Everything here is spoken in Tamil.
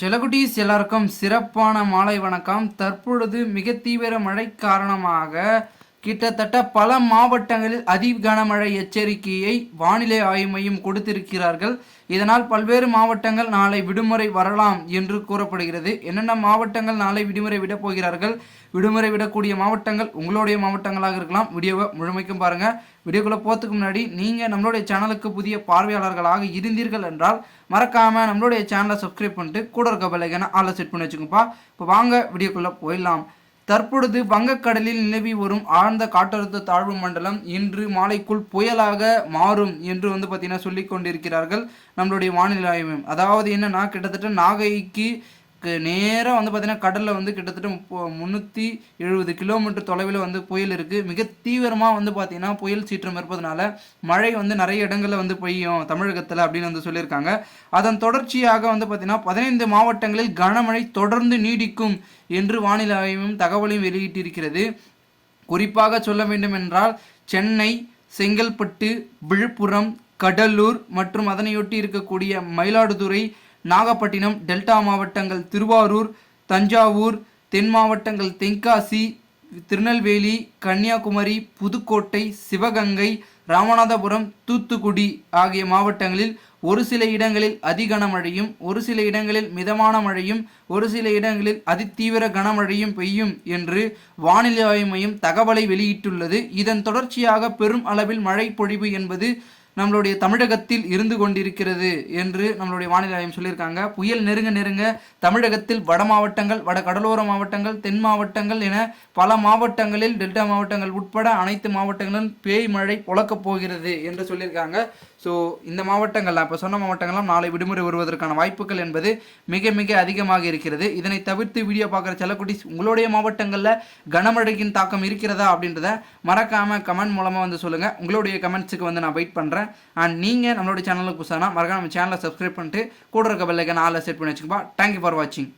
செலகுட்டீஸ் எல்லாருக்கும் சிறப்பான மாலை வணக்கம். தற்பொழுது மிக தீவிர மழை காரணமாக கிட்டத்தட்ட பல மாவட்டங்களில் அதி கனமழை எச்சரிக்கையை வானிலை ஆய்வு மையம் கொடுத்திருக்கிறார்கள். இதனால் பல்வேறு மாவட்டங்கள் நாளை விடுமுறை வரலாம் என்று கூறப்படுகிறது. என்னென்ன மாவட்டங்கள் நாளை விடுமுறை விடப் போகிறார்கள்? விடுமுறை விடக்கூடிய மாவட்டங்கள் உங்களுடைய மாவட்டங்களாக இருக்கலாம். வீடியோவை முழுமைக்கும் பாருங்கள் வீடியோக்குள்ளே போகிறதுக்கு முன்னாடி நீங்கள் நம்மளுடைய சேனலுக்கு புதிய பார்வையாளர்களாக இருந்தீர்கள் என்றால் மறக்காமல் நம்மளுடைய சேனலை சப்ஸ்கிரைப் பண்ணிட்டு கூட இருக்க பெல்லைக்கான ஆளை செட் பண்ணி வச்சுக்கோப்பா. இப்போ வாங்க வீடியோக்குள்ளே போயிடலாம். தற்பொழுது வங்கக்கடலில் நிலவி வரும் ஆழ்ந்த காற்றழுத்த தாழ்வு மண்டலம் இன்று மாலைக்குள் புயலாக மாறும் என்று வந்து பார்த்தீங்கன்னா சொல்லி கொண்டிருக்கிறார்கள் நம்மளுடைய வானிலை ஆய்வு. அதாவது என்னன்னா கிட்டத்தட்ட நாகைக்கு நேராக வந்து பார்த்தீங்கன்னா கடலில் வந்து கிட்டத்தட்ட முப்போ முந்நூற்றி எழுபது கிலோமீட்டர் தொலைவில் வந்து புயல் இருக்குது மிக தீவிரமாக வந்து பார்த்திங்கன்னா புயல் சீற்றம் இருப்பதனால மழை வந்து நிறைய இடங்களில் வந்து பெய்யும் தமிழகத்தில் அப்படின்னு வந்து சொல்லியிருக்காங்க. அதன் தொடர்ச்சியாக வந்து பார்த்திங்கன்னா பதினைந்து மாவட்டங்களில் கனமழை தொடர்ந்து நீடிக்கும் என்று வானிலை ஆய்வும் தகவலையும் வெளியிட்டிருக்கிறது. குறிப்பாக சொல்ல வேண்டும் என்றால் சென்னை செங்கல்பட்டு விழுப்புரம் கடலூர் மற்றும் அதனையொட்டி இருக்கக்கூடிய மயிலாடுதுறை நாகப்பட்டினம் டெல்டா மாவட்டங்கள் திருவாரூர் தஞ்சாவூர் தென் மாவட்டங்கள் தென்காசி திருநெல்வேலி கன்னியாகுமரி புதுக்கோட்டை சிவகங்கை ராமநாதபுரம் தூத்துக்குடி ஆகிய மாவட்டங்களில் ஒரு சில இடங்களில் அதி கனமழையும் ஒரு சில இடங்களில் மிதமான மழையும் ஒரு சில இடங்களில் அதிதீவிர கனமழையும் பெய்யும் என்று வானிலை ஆய்வு மையம் தகவலை வெளியிட்டுள்ளது. இதன் தொடர்ச்சியாக பெரும் அளவில் மழை பொழிவு என்பது நம்மளுடைய தமிழகத்தில் இருந்து கொண்டிருக்கிறது என்று நம்மளுடைய வானிலை ஆய்வு சொல்லியிருக்காங்க. புயல் நெருங்க நெருங்க தமிழகத்தில் வட மாவட்டங்கள் வட கடலோர மாவட்டங்கள் தென் மாவட்டங்கள் என பல மாவட்டங்களில் டெல்டா மாவட்டங்கள் உட்பட அனைத்து மாவட்டங்களிலும் பேய் மழை புழக்கப் போகிறது என்று சொல்லியிருக்காங்க. ஸோ இந்த மாவட்டங்கள்லாம் இப்போ சொன்ன மாவட்டங்கள்லாம் நாளை விடுமுறை வருவதற்கான வாய்ப்புகள் என்பது மிக மிக அதிகமாக இருக்கிறது. இதனை தவிர்த்து வீடியோ பார்க்குற செல்லக்குட்டிஸ் உங்களுடைய மாவட்டங்களில் கனமழையின் தாக்கம் இருக்கிறதா அப்படின்றத மறக்காமல் கமெண்ட் மூலமாக வந்து சொல்லுங்கள் உங்களுடைய கமெண்ட்ஸுக்கு வந்து நான் வெயிட் பண்ணுறேன் அண்ட் நீங்கள் நம்மளோட சேனலுக்கு புதுசானா மறக்காம நம்ம சேனலை சப்ஸ்கிரைப் பண்ணிட்டு கூட இருக்க பெல்லைக்கான ஆளை செட் பண்ணி வச்சுக்கப்பா. தேங்க்யூ ஃபார் வாட்சிங்